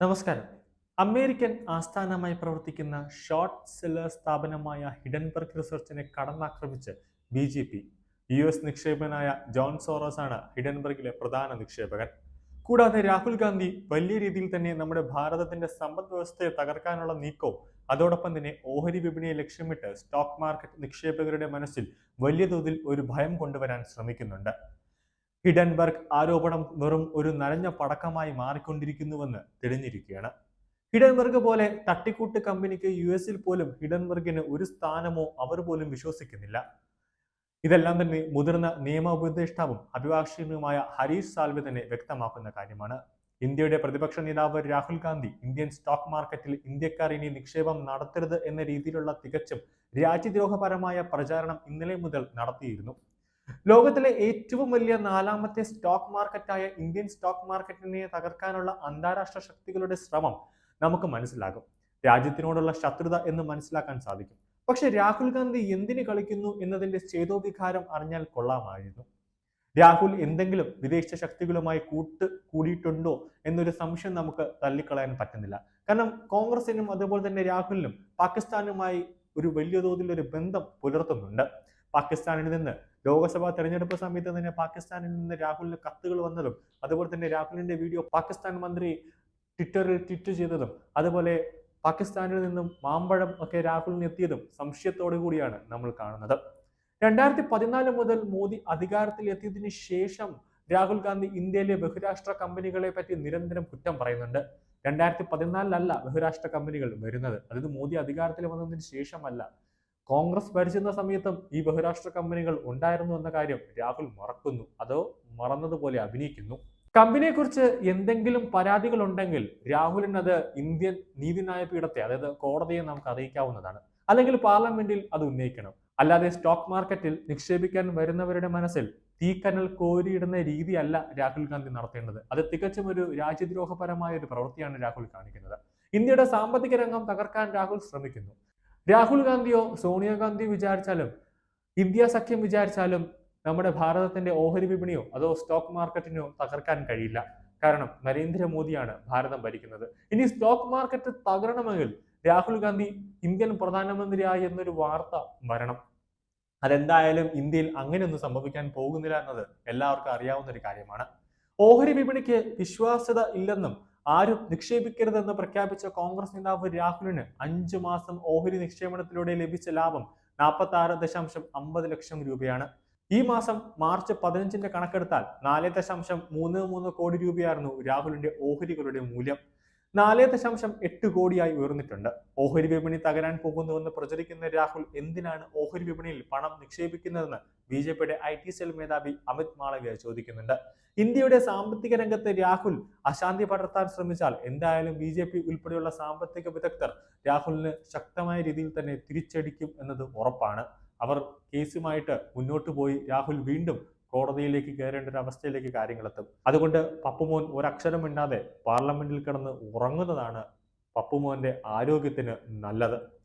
നമസ്കാരം. അമേരിക്കൻ ആസ്ഥാനമായി പ്രവർത്തിക്കുന്ന ഷോർട്ട് സെല്ലർ സ്ഥാപനമായ ഹിഡൻബർഗ് റിസർച്ചിനെ കടന്നാക്രമിച്ച് B J P U S നിക്ഷേപകനായ John Soros ആണ് ഹിഡൻബർഗിലെ പ്രധാന നിക്ഷേപകൻ. കൂടാതെ രാഹുൽ ഗാന്ധി വലിയ രീതിയിൽ തന്നെ നമ്മുടെ ഭാരതത്തിന്റെ സമ്പദ് വ്യവസ്ഥയെ തകർക്കാനുള്ള നീക്കവും അതോടൊപ്പം തന്നെ ഓഹരി വിപണിയെ ലക്ഷ്യമിട്ട് സ്റ്റോക്ക് മാർക്കറ്റ് നിക്ഷേപകരുടെ മനസ്സിൽ വലിയ തോതിൽ ഒരു ഭയം കൊണ്ടുവരാൻ ശ്രമിക്കുന്നുണ്ട്. ഹിഡൻബർഗ് ആരോപണം വെറും ഒരു നനഞ്ഞ പടക്കമായി മാറിക്കൊണ്ടിരിക്കുന്നുവെന്ന് തെളിഞ്ഞിരിക്കുകയാണ്. ഹിഡൻബർഗ് പോലെ തട്ടിക്കൂട്ട് കമ്പനിക്ക് യു എസിൽ പോലും ഹിഡൻബർഗിന് ഒരു സ്ഥാനമോ അവർ പോലും വിശ്വസിക്കുന്നില്ല. ഇതെല്ലാം തന്നെ മുതിർന്ന നിയമ ഉപദേഷ്ടാവും അഭിഭാഷകനുമായ ഹരീഷ് സാൽവെ തന്നെ വ്യക്തമാക്കുന്ന കാര്യമാണ്. ഇന്ത്യയുടെ പ്രതിപക്ഷ നേതാവ് രാഹുൽ ഗാന്ധി ഇന്ത്യൻ സ്റ്റോക്ക് മാർക്കറ്റിൽ ഇന്ത്യക്കാർ ഇനി നിക്ഷേപം നടത്തരുത് എന്ന രീതിയിലുള്ള തികച്ചും രാജ്യദ്രോഹപരമായ പ്രചാരണം ഇന്നലെ മുതൽ നടത്തിയിരുന്നു. ലോകത്തിലെ ഏറ്റവും വലിയ നാലാമത്തെ സ്റ്റോക്ക് മാർക്കറ്റായ ഇന്ത്യൻ സ്റ്റോക്ക് മാർക്കറ്റിനെ തകർക്കാനുള്ള അന്താരാഷ്ട്ര ശക്തികളുടെ ശ്രമം നമുക്ക് മനസ്സിലാകും. രാജ്യത്തിനോടുള്ള ശത്രുത എന്ന് മനസ്സിലാക്കാൻ സാധിക്കും. പക്ഷെ രാഹുൽ ഗാന്ധി എന്തിന് കളിക്കുന്നു എന്നതിന്റെ ചേതോവികാരം അറിഞ്ഞാൽ കൊള്ളാമായിരുന്നു. രാഹുൽ എന്തെങ്കിലും വിദേശ ശക്തികളുമായി കൂട്ട് കൂടിയിട്ടുണ്ടോ എന്നൊരു സംശയം നമുക്ക് തള്ളിക്കളയാൻ പറ്റുന്നില്ല. കാരണം കോൺഗ്രസിനും അതുപോലെ തന്നെ രാഹുലിനും പാകിസ്ഥാനുമായി ഒരു വലിയ തോതിൽ ഒരു ബന്ധം പുലർത്തുന്നുണ്ട്. പാകിസ്ഥാനിൽ നിന്ന് ലോക്സഭാ തെരഞ്ഞെടുപ്പ് സമയത്ത് തന്നെ പാകിസ്ഥാനിൽ നിന്ന് രാഹുലിന് കത്തുകൾ വന്നതും അതുപോലെ തന്നെ രാഹുലിന്റെ വീഡിയോ പാകിസ്ഥാൻ മന്ത്രി ട്വിറ്ററിൽ ട്വിറ്റ് ചെയ്തതും അതുപോലെ പാകിസ്ഥാനിൽ നിന്നും മാമ്പഴം ഒക്കെ രാഹുലിന് എത്തിയതും സംശയത്തോടു കൂടിയാണ് നമ്മൾ കാണുന്നത്. രണ്ടായിരത്തി പതിനാല് മുതൽ മോദി അധികാരത്തിൽ എത്തിയതിനു ശേഷം രാഹുൽ ഗാന്ധി ഇന്ത്യയിലെ ബഹുരാഷ്ട്ര കമ്പനികളെ പറ്റി നിരന്തരം കുറ്റം പറയുന്നുണ്ട്. രണ്ടായിരത്തി പതിനാലിലല്ല ബഹുരാഷ്ട്ര കമ്പനികൾ വരുന്നത്. അതായത് മോദി അധികാരത്തിൽ വന്നതിന് ശേഷമല്ല കോൺഗ്രസ് ഭരിച്ചിരുന്ന സമയത്തും ഈ ബഹുരാഷ്ട്ര കമ്പനികൾ ഉണ്ടായിരുന്നു എന്ന കാര്യം രാഹുൽ മറക്കുന്നു. അതോ മറന്നതുപോലെ അഭിനയിക്കുന്നു. കമ്പനിയെ കുറിച്ച് എന്തെങ്കിലും പരാതികൾ ഉണ്ടെങ്കിൽ രാഹുലിന് അത് ഇന്ത്യൻ നീതിന്യായ പീഠത്തെ അതായത് കോടതിയെ നമുക്ക് അറിയിക്കാവുന്നതാണ്. അല്ലെങ്കിൽ പാർലമെന്റിൽ അത് ഉന്നയിക്കണം. അല്ലാതെ സ്റ്റോക്ക് മാർക്കറ്റിൽ നിക്ഷേപിക്കാൻ വരുന്നവരുടെ മനസ്സിൽ തീക്കനൽ കോരിയിടുന്ന രീതിയല്ല രാഹുൽ ഗാന്ധി നടത്തേണ്ടത്. അത് തികച്ചും ഒരു രാജ്യദ്രോഹപരമായ ഒരു പ്രവൃത്തിയാണ് രാഹുൽ കാണിക്കുന്നത്. ഇന്ത്യയുടെ സാമ്പത്തിക രംഗം തകർക്കാൻ രാഹുൽ ശ്രമിക്കുന്നു. രാഹുൽ ഗാന്ധിയോ സോണിയാഗാന്ധിയോ വിചാരിച്ചാലും ഇന്ത്യ സഖ്യം വിചാരിച്ചാലും നമ്മുടെ ഭാരതത്തിന്റെ ഓഹരി വിപണിയോ അതോ സ്റ്റോക്ക് മാർക്കറ്റിനോ തകർക്കാൻ കഴിയില്ല. കാരണം നരേന്ദ്രമോദിയാണ് ഭാരതം ഭരിക്കുന്നത്. ഇനി സ്റ്റോക്ക് മാർക്കറ്റ് തകരണമെങ്കിൽ രാഹുൽ ഗാന്ധി ഇന്ത്യൻ പ്രധാനമന്ത്രിയായി എന്നൊരു വാർത്ത വരണം. അതെന്തായാലും ഇന്ത്യയിൽ അങ്ങനെയൊന്നും സംഭവിക്കാൻ പോകുന്നില്ല എന്നത് എല്ലാവർക്കും അറിയാവുന്ന ഒരു കാര്യമാണ്. ഓഹരി വിപണിക്ക് വിശ്വാസ്യത ഇല്ലെന്നും ആരും നിക്ഷേപിക്കരുതെന്ന് പ്രഖ്യാപിച്ച കോൺഗ്രസ് നേതാവ് രാഹുലിന് അഞ്ചു മാസം ഓഹരി നിക്ഷേപണത്തിലൂടെ ലഭിച്ച ലാഭം നാൽപ്പത്തി ആറ് ദശാംശം അമ്പത് ലക്ഷം രൂപയാണ്. ഈ മാസം മാർച്ച് പതിനഞ്ചിന്റെ കണക്കെടുത്താൽ നാല് ദശാംശം മൂന്ന് മൂന്ന് കോടി രൂപയായിരുന്നു രാഹുലിന്റെ ഓഹരികളുടെ മൂല്യം. നാല് ദശാംശം എട്ട് കോടിയായി ഉയർന്നിട്ടുണ്ട്. ഓഹരി വിപണി തകരാൻ പോകുന്നുവെന്ന് പ്രചരിക്കുന്ന രാഹുൽ എന്തിനാണ് ഓഹരി വിപണിയിൽ പണം നിക്ഷേപിക്കുന്നതെന്ന് ബി ജെ പിയുടെ ഐ ടി സെൽ മേധാവി അമിത് മാളവ്യ ചോദിക്കുന്നുണ്ട്. ഇന്ത്യയുടെ സാമ്പത്തിക രംഗത്ത് രാഹുൽ അശാന്തി പടർത്താൻ ശ്രമിച്ചാൽ എന്തായാലും ബി ജെ പി ഉൾപ്പെടെയുള്ള സാമ്പത്തിക വിദഗ്ധർ രാഹുലിന് ശക്തമായ രീതിയിൽ തന്നെ തിരിച്ചടിക്കും എന്നത് ഉറപ്പാണ്. അവർ കേസുമായിട്ട് മുന്നോട്ട് പോയി രാഹുൽ വീണ്ടും കോടതിയിലേക്ക് കയറേണ്ട ഒരു അവസ്ഥയിലേക്ക് കാര്യങ്ങളെത്തും. അതുകൊണ്ട് പപ്പുമോൻ ഒരക്ഷരം മിണ്ടാതെ പാർലമെന്റിൽ കിടന്ന് ഉറങ്ങുന്നതാണ് പപ്പുമോന്റെ ആരോഗ്യത്തിന് നല്ലത്.